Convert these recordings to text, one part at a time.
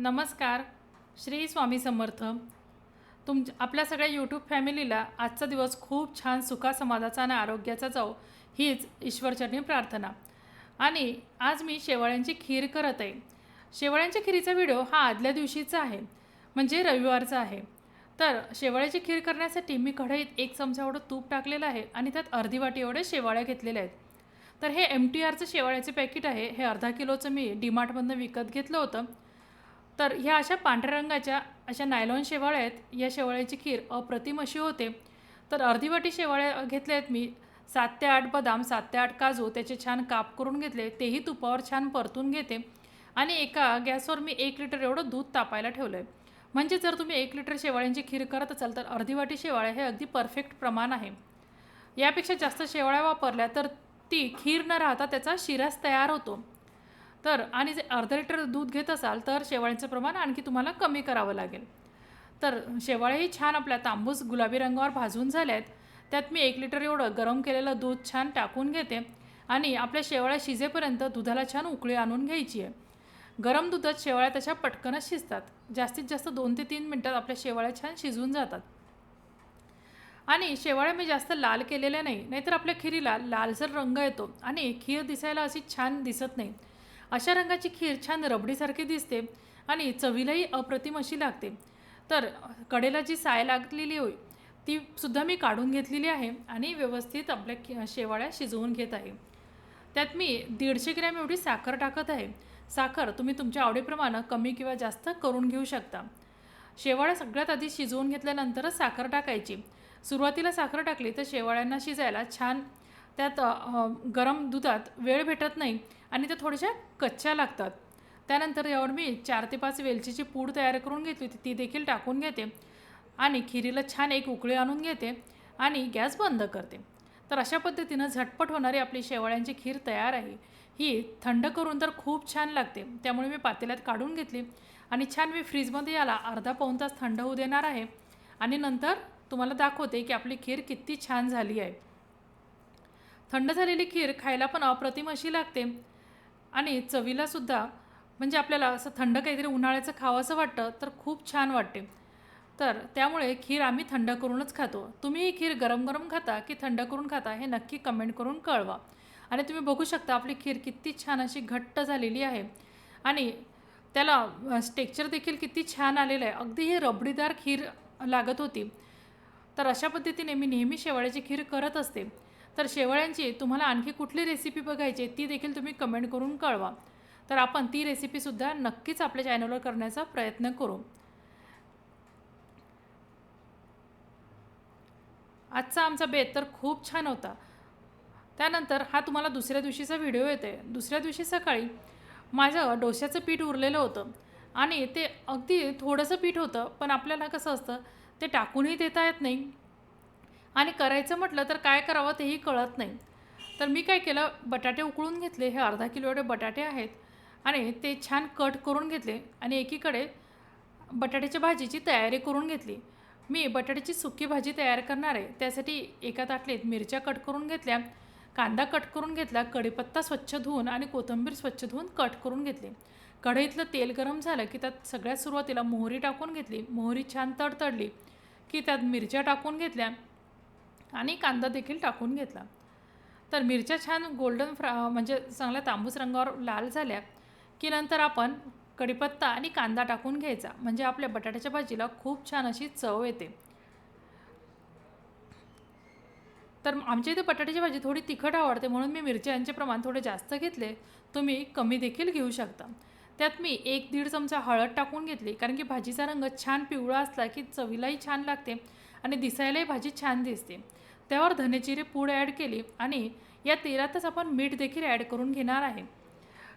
नमस्कार श्री स्वामी समर्थ. तुम आपल्या सगळ्या यूट्यूब फॅमिलीला आजचा दिवस खूप छान सुखासमाधाचा आणि आरोग्याचा जाऊ हीच ईश्वरचरणी प्रार्थना. आणि आज मी शेवाळ्यांची खीर करत आहे. शेवाळ्यांच्या खीरीचा व्हिडिओ हा आदल्या दिवशीचा आहे म्हणजे रविवारचा आहे. तर शेवाळ्याची खीर करण्यासाठी मी कढईत एक चमचा एवढं तूप टाकलेलं आहे आणि त्यात अर्धी वाटी एवढे शेवाळ्या घेतलेल्या आहेत. तर हे एम टी आरचं शेवाळ्याचे पॅकेट आहे हे अर्धा किलोचं मी डीमार्टमधनं विकत घेतलं होतं. तर ह्या अशा पांढऱ्या रंगाच्या अशा नायलॉन शेवाळ्या आहेत. या शेवाळ्याची खीर अप्रतिम अशी होते. तर अर्धी वाटी शेवाळ्या घेतल्या आहेत मी. सात ते आठ बदाम सात ते आठ काजू त्याचे छान काप करून घेतले. तेही तुपावर छान परतून घेते. आणि एका गॅसवर मी एक लिटर एवढं दूध तापायला ठेवलं आहे म्हणजे जर तुम्ही एक लिटर शेवाळ्यांची खीर करत असाल तर अर्धी वाटी शेवाळ्या हे अगदी परफेक्ट प्रमाण आहे. यापेक्षा जास्त शेवाळ्या वापरल्या तर ती खीर न राहता त्याचा शिरास तयार होतो. तर आणि जे अर्धा लिटर दूध घेत असाल तर शेवाळ्यांचं प्रमाण आणखी तुम्हाला कमी करावं लागेल. तर शेवाळेही छान आपल्या तांबूस गुलाबी रंगावर भाजून झाल्या आहेत त्यात मी एक लिटर एवढं गरम केलेलं दूध छान टाकून घेते आणि आपल्या शेवाळ्या शिजेपर्यंत दुधाला छान उकळी आणून घ्यायची आहे. गरम दुधात शेवाळ्या तशा पटकनच शिजतात. जास्तीत जास्त दोन ते तीन मिनटात आपल्या शेवाळ्या छान शिजून जातात. आणि शेवाळ्या मी जास्त लाल केलेल्या नाही नाहीतर आपल्या खिरीला लालसर रंग येतो आणि खीर दिसायला अशी छान दिसत नाही. अशा रंगाची खीर छान रबडीसारखी दिसते आणि चवीलाही अप्रतिम अशी लागते. तर कडेला जी साय लागलेली होय ती सुद्धा मी काढून घेतलेली आहे आणि व्यवस्थित आपल्या शेवाळ्या शिजवून घेत आहे. त्यात मी दीडशे ग्रॅम एवढी साखर टाकत आहे. साखर तुम्ही तुमच्या आवडीप्रमाणे कमी किंवा जास्त करून घेऊ शकता. शेवाळ्या सगळ्यात आधी शिजवून घेतल्यानंतरच साखर टाकायची. सुरुवातीला साखर टाकली तर शेवाळ्यांना शिजायला छान त्यात गरम दुधात वेळ भेटत नाही आणि त्या थोड्याशा कच्च्या लागतात. त्यानंतर यावर मी चार ते पाच वेलचीची पूड तयार करून घेतली होती. ती देखील टाकून घेते आणि खिरीला छान एक उकळी आणून घेते आणि गॅस बंद करते. तर अशा पद्धतीनं झटपट होणारी आपली शेवाळ्यांची खीर तयार आहे. ही थंड करून तर खूप छान लागते. त्यामुळे मी पातेल्यात काढून घेतली आणि छान मी फ्रीजमध्ये याला अर्धा पाऊण तास थंड होऊ देणार आहे. आणि नंतर तुम्हाला दाखवते की आपली खीर किती छान झाली आहे. थंड झालेली खीर खायला पण अप्रतिम अशी लागते. आणि चवीलासुद्धा म्हणजे आपल्याला असं थंड काहीतरी उन्हाळ्याचं खावंसं वाटतं तर खूप छान वाटते. तर त्यामुळे खीर आम्ही थंड करूनच खातो. तुम्ही ही खीर गरम गरम खाता की थंड करून खाता हे नक्की कमेंट करून कळवा. आणि तुम्ही बघू शकता आपली खीर किती छान अशी घट्ट झालेली आहे. आणि त्याला टेक्चर देखील किती छान आलेलं आहे. अगदी ही रबडीदार खीर लागत होती. तर अशा पद्धतीने मी नेहमी शेवाळ्याची खीर करत असते. तर शेवाळ्यांची तुम्हाला आणखी कुठली रेसिपी बघायची आहे, ती देखील तुम्ही कमेंट करून कळवा. तर आपण ती रेसिपीसुद्धा नक्कीच आपल्या चॅनलवर करण्याचा प्रयत्न करू. आजचा आमचा बेत तर खूप छान होता. त्यानंतर हा तुम्हाला दुसऱ्या दिवशीचा व्हिडिओ येते दुसऱ्या दिवशी सकाळी माझं डोश्याचं पीठ उरलेलं होतं आणि ते अगदी थोडंसं पीठ होतं पण आपल्याला कसं असतं ते टाकूनही देता येत नाही. आणि करायचं म्हटलं तर काय करावं तेही कळत नाही. तर मी काय केलं बटाटे उकळून घेतले. हे अर्धा किलो एवढे बटाटे आहेत. आणि ते छान कट करून घेतले आणि एकीकडे बटाट्याच्या भाजीची तयारी करून घेतली. मी बटाट्याची सुकी भाजी तयार करणार आहे. त्यासाठी एका ताटलीत मिरच्या कट करून घेतल्या कांदा कट करून घेतला कढीपत्ता स्वच्छ धुवून आणि कोथिंबीर स्वच्छ धुवून कट करून घेतली. कढईतलं तेल गरम झालं की त्यात सगळ्यात सुरुवातीला मोहरी टाकून घेतली. मोहरी छान तडतडली की त्यात मिरच्या टाकून घेतल्या. आणि कांदा देखील टाकून घेतला. तर मिरच्या छान गोल्डन फ्रा म्हणजे चांगल्या तांबूस रंगावर लाल झाल्या की नंतर आपण कढीपत्ता आणि कांदा टाकून घ्यायचा. म्हणजे आपल्या बटाट्याच्या भाजीला खूप छान अशी चव येते. तर आमच्या इथे बटाट्याची भाजी थोडी तिखट आवडते म्हणून मी मिरच्यांचे प्रमाण थोडे जास्त घेतले. तुम्ही कमी देखील घेऊ शकता. त्यात मी एक दीड चमचा हळद टाकून घेतली कारण की भाजीचा रंग छान पिवळा असला की चवीलाही छान लागते आणि दिसायलाही भाजी छान दिसते. त्यावर धनेजिरे पूड ॲड केली आणि या तेलातच आपण मीठ देखील ॲड करून घेणार आहे.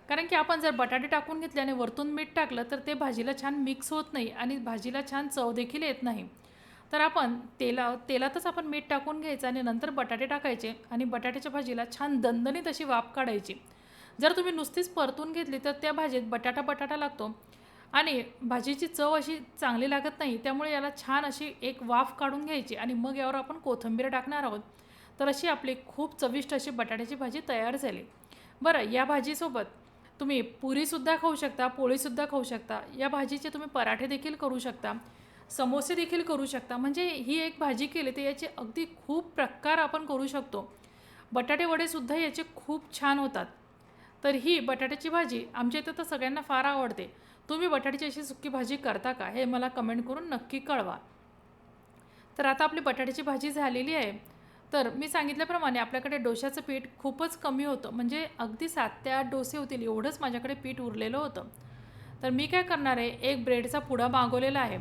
कारण की आपण जर बटाटे टाकून घेतले आणि वरतून मीठ टाकलं तर ते भाजीला छान मिक्स होत नाही आणि भाजीला छान चव देखील येत नाही. तर आपण तेला तेलातच आपण मीठ टाकून घ्यायचं आणि नंतर बटाटे टाकायचे आणि बटाट्याच्या भाजीला छान दणदणीत अशी वाफ काढायची. जर तुम्ही नुसतीच परतून घेतली तर त्या भाजीत बटाटा बटाटा लागतो. आणि भाजीची चव अशी चांगली लागत नाही त्यामुळे याला छान अशी एक वाफ काढून घ्यायची आणि मग यावर आपण कोथिंबीर टाकणार आहोत. तर अशी आपली खूप चविष्ट अशी बटाट्याची भाजी तयार झाली. बरं या भाजीसोबत तुम्ही पुरीसुद्धा खाऊ शकता पोळीसुद्धा खाऊ शकता. या भाजीचे तुम्ही पराठे देखील करू शकता. समोसे देखील करू शकता. म्हणजे ही एक भाजी केली तर याचे अगदी खूप प्रकार आपण करू शकतो. बटाटे वडेसुद्धा याचे खूप छान होतात. तर ही बटाट्याची भाजी आमच्या इथं तर सगळ्यांना फार आवडते. तुम्ही बटाट्याची अशी सुकी भाजी करता का? हे मला कमेंट करून नक्की कळवा. तर आता आपली बटाट्याची भाजी झालेली आहे. तर मी सांगितल्याप्रमाणे आपल्याकडे डोश्याचं पीठ खूपच कमी होतं. म्हणजे अगदी सात ते आठ डोसे होतील एवढंच माझ्याकडे पीठ उरलेलं होतं. तर मी काय करणार आहे एक ब्रेडचा पुडा मागवलेला आहे.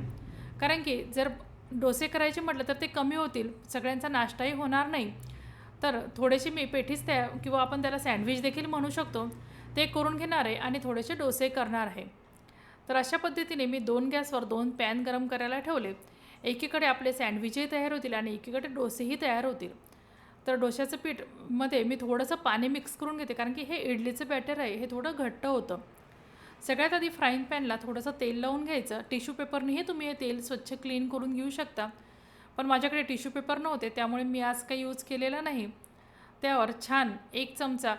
कारण की जर डोसे करायचे म्हटलं तर ते कमी होतील. सगळ्यांचा नाश्ताही होणार नाही. तर थोडेसे मी पेठीच त्या किंवा आपण त्याला सँडविच देखील म्हणू शकतो ते करून घेणार आहे आणि थोडेसे डोसे करणार आहे. तर अशा पद्धतीने मी दोन गॅसवर दोन पॅन गरम करायला ठेवले. एकीकडे आपले सँडविचही तयार होतील आणि एकीकडे डोसेही तयार होतील. तर डोश्याचं पीठमध्ये मी थोडंसं पाणी मिक्स करून घेते कारण की हे इडलीचं बॅटर आहे हे थोडं घट्ट होतं. सगळ्यात आधी फ्राईंग पॅनला थोडंसं तेल लावून घ्यायचं. टिश्यू पेपरनेही तुम्ही हे तेल स्वच्छ क्लीन करून घेऊ शकता. पण माझ्याकडे टिश्यू पेपर नव्हते त्यामुळे मी आज काही यूज केलेला नाही. त्यावर छान एक चमचा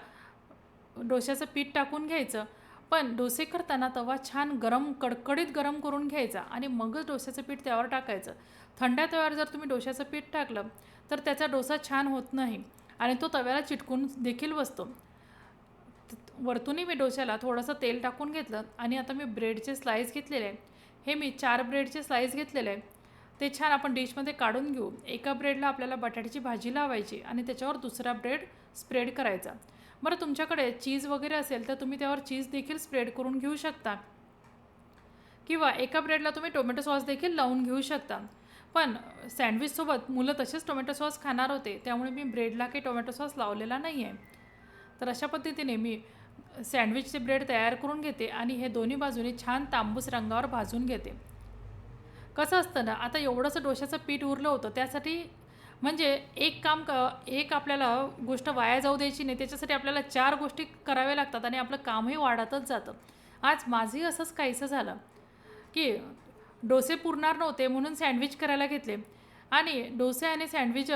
डोश्याचं पीठ टाकून घ्यायचं. पण डोसे करताना तवा छान गरम कडकडीत गरम करून घ्यायचा आणि मगच डोस्याचं पीठ त्यावर टाकायचं. थंड्या तव्यावर जर तुम्ही डोश्याचं पीठ टाकलं तर त्याचा डोसा छान होत नाही आणि तो तव्याला चिटकून देखील बसतो. वरतूनही मी डोश्याला थोडंसं तेल टाकून घेतलं आणि आता मी ब्रेडचे स्लाईस घेतलेले आहे. हे मी चार ब्रेडचे स्लाईस घेतलेले आहे. ते छान आपण डिशमध्ये काढून घेऊ. एका ब्रेडला आपल्याला बटाट्याची भाजी लावायची आणि त्याच्यावर दुसरा ब्रेड स्प्रेड करायचा. बरं तुमच्याकडे चीज वगैरे असेल तर तुम्ही त्यावर चीज देखील स्प्रेड करून घेऊ शकता. किंवा एका ब्रेडला तुम्ही टोमॅटो सॉस देखील लावून घेऊ शकता. पण सँडविचसोबत मुलं तसेच टोमॅटो सॉस खाणार होते त्यामुळे मी ब्रेडला काही टोमॅटो सॉस लावलेला नाही आहे तर अशा पद्धतीने मी सँडविचचे ब्रेड तयार करून घेते आणि हे दोन्ही बाजूने छान तांबूस रंगावर भाजून घेते. कसं असतं ना आता एवढंसं डोश्याचं पीठ उरलं होतं त्यासाठी म्हणजे एक काम क एक आपल्याला गोष्ट वाया जाऊ द्यायची नाही त्याच्यासाठी आपल्याला चार गोष्टी कराव्या लागतात आणि आपलं कामही वाढतच जातं. आज माझंही असंच काहीसं झालं की डोसे पुरणार नव्हते म्हणून सँडविच करायला घेतले. आणि डोसे आणि सँडविच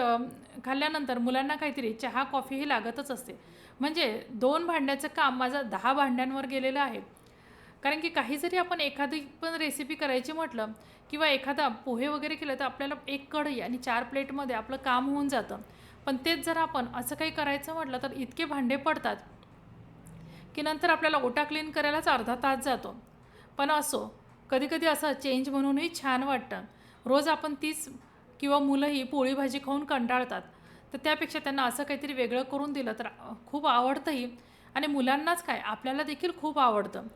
खाल्ल्यानंतर मुलांना काहीतरी चहा कॉफी ही लागतच असते. म्हणजे दोन भांड्याचं काम माझं दहा भांड्यांवर गेलेलं आहे. कारण की काही जरी आपण एखादी पण रेसिपी करायची म्हटलं किंवा एखादा पोहे वगैरे केलं तर आपल्याला एक कढई आणि चार प्लेटमध्ये आपलं काम होऊन जातं. पण तेच जर आपण असं काही करायचं म्हटलं तर इतके भांडे पडतात की नंतर आपल्याला ओटा क्लीन करायलाच अर्धा तास जातो. पण असो कधीकधी असं चेंज म्हणूनही छान वाटतं. रोज आपण तीच किंवा मुलंही पोळी भाजी खाऊन कंटाळतात. तर त्यापेक्षा त्यांना असं काहीतरी वेगळं करून दिलं तर खूप आवडतंही. आणि मुलांनाच काय आपल्याला देखील खूप आवडतं.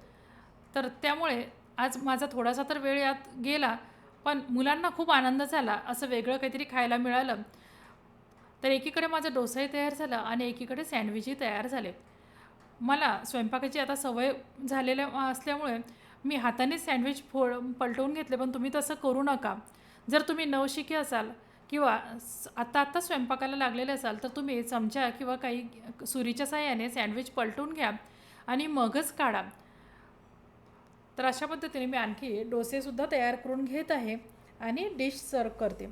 तर त्यामुळे आज माझा थोडासा तर वेळ यात गेला पण मुलांना खूप आनंद झाला असं वेगळं काहीतरी खायला मिळालं. तर एकीकडे माझा डोसाही तयार झाला आणि एकीकडे सँडविचही तयार झाले. मला स्वयंपाकाची आता सवय झालेल्या असल्यामुळे मी हाताने सँडविच फोड पलटवून घेतले पण तुम्ही तसं करू नका. जर तुम्ही नवशिके असाल किंवा आत्ता आत्ता स्वयंपाकाला लागलेले असाल तर तुम्ही चमचा किंवा काही सुरीच्या साह्याने सँडविच पलटून घ्या आणि मगच काढा. तर अशा पद्धतीने मी आणखी डोसेसुद्धा तयार करून घेत आहे आणि डिश सर्व करते.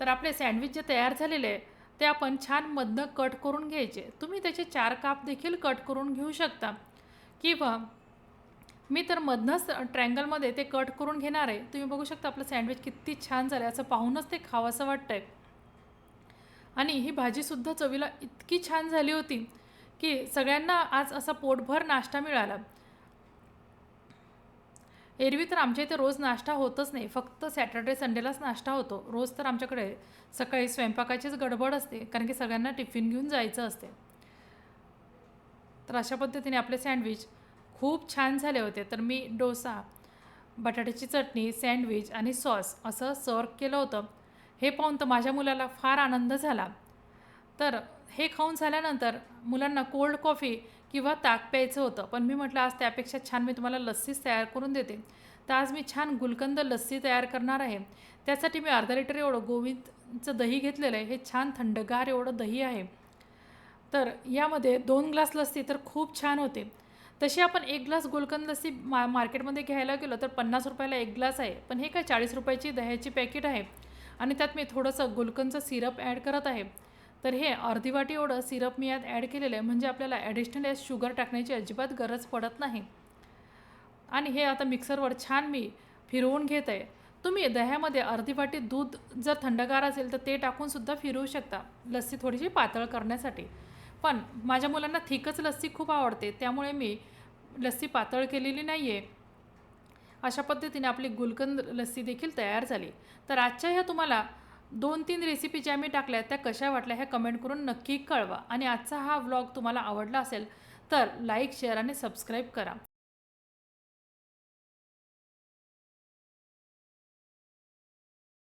तर आपले सँडविच जे तयार झालेले आहे ते आपण छान मधनं कट करून घ्यायचे. तुम्ही त्याचे चार काप देखील कट करून घेऊ शकता. किंवा मी तर मधनंच ट्रँगलमध्ये ते कट करून घेणार आहे. तुम्ही बघू शकता आपलं सँडविच किती छान झालं आहे असं पाहूनच ते खावंसं वाटतं आहे आणि ही भाजीसुद्धा चवीला इतकी छान झाली होती की सगळ्यांना आज असा पोटभर नाश्ता मिळाला. एरवी तर आमच्या इथे रोज नाश्ता होतच नाही. फक्त सॅटर्डे संडेलाच नाश्ता होतो. रोज तर आमच्याकडे सकाळी स्वयंपाकाचीच गडबड असते कारण की सगळ्यांना टिफिन घेऊन जायचं असते. तर अशा पद्धतीने आपले सँडविच खूप छान झाले होते. तर मी डोसा बटाट्याची चटणी सँडविच आणि सॉस असं सर्व केलं होतं. हे पाहून तर माझ्या मुलाला फार आनंद झाला. तर हे खाऊन झाल्यानंतर मुलांना कोल्ड कॉफी किंवा ताक प्यायचं होतं. पण मी म्हटलं आज त्यापेक्षा छान मी तुम्हाला लस्सीच तयार करून देते. तर आज मी छान गुलकंद लस्सी तयार करणार आहे. त्यासाठी मी अर्धा लिटर एवढं गोविंदचं दही घेतलेलं आहे. हे छान थंडगार एवढं दही आहे. तर यामध्ये दोन ग्लास लस्सी तर खूप छान होते. तशी आपण एक ग्लास गुलकंद लस्सी मा मार्केटमध्ये घ्यायला गेलो तर पन्नास रुपयाला एक ग्लास आहे. पण हे काय चाळीस रुपयाची दह्याची पॅकेट आहे. आणि त्यात मी थोडंसं गुलकंदचं सिरप ॲड करत आहे. तर हे अर्धी वाटी एवढं सिरप मी यात ॲड केलेलं आहे. म्हणजे आपल्याला ॲडिशनल शुगर टाकण्याची अजिबात गरज पडत नाही. आणि हे आता मिक्सरवर छान मी फिरवून घेत आहे. तुम्ही दह्यामध्ये अर्धी वाटी दूध जर थंडगार असेल तर ते टाकूनसुद्धा फिरवू शकता. लस्सी थोडीशी पातळ करण्यासाठी. पण माझ्या मुलांना थिकच लस्सी खूप आवडते. त्यामुळे मी लस्सी पातळ केलेली नाही आहे अशा पद्धतीने आपली गुलकंद लस्सी देखील तयार झाली. तर आजच्या ह्या तुम्हाला दोन तीन रेसिपी ज्या मी टाकल्या त्या कशा वाटल्या हे कमेंट करून नक्की कळवा. आणि आजचा हा व्लॉग तुम्हाला आवडला असेल तर लाईक शेअर आणि सबस्क्राईब करा.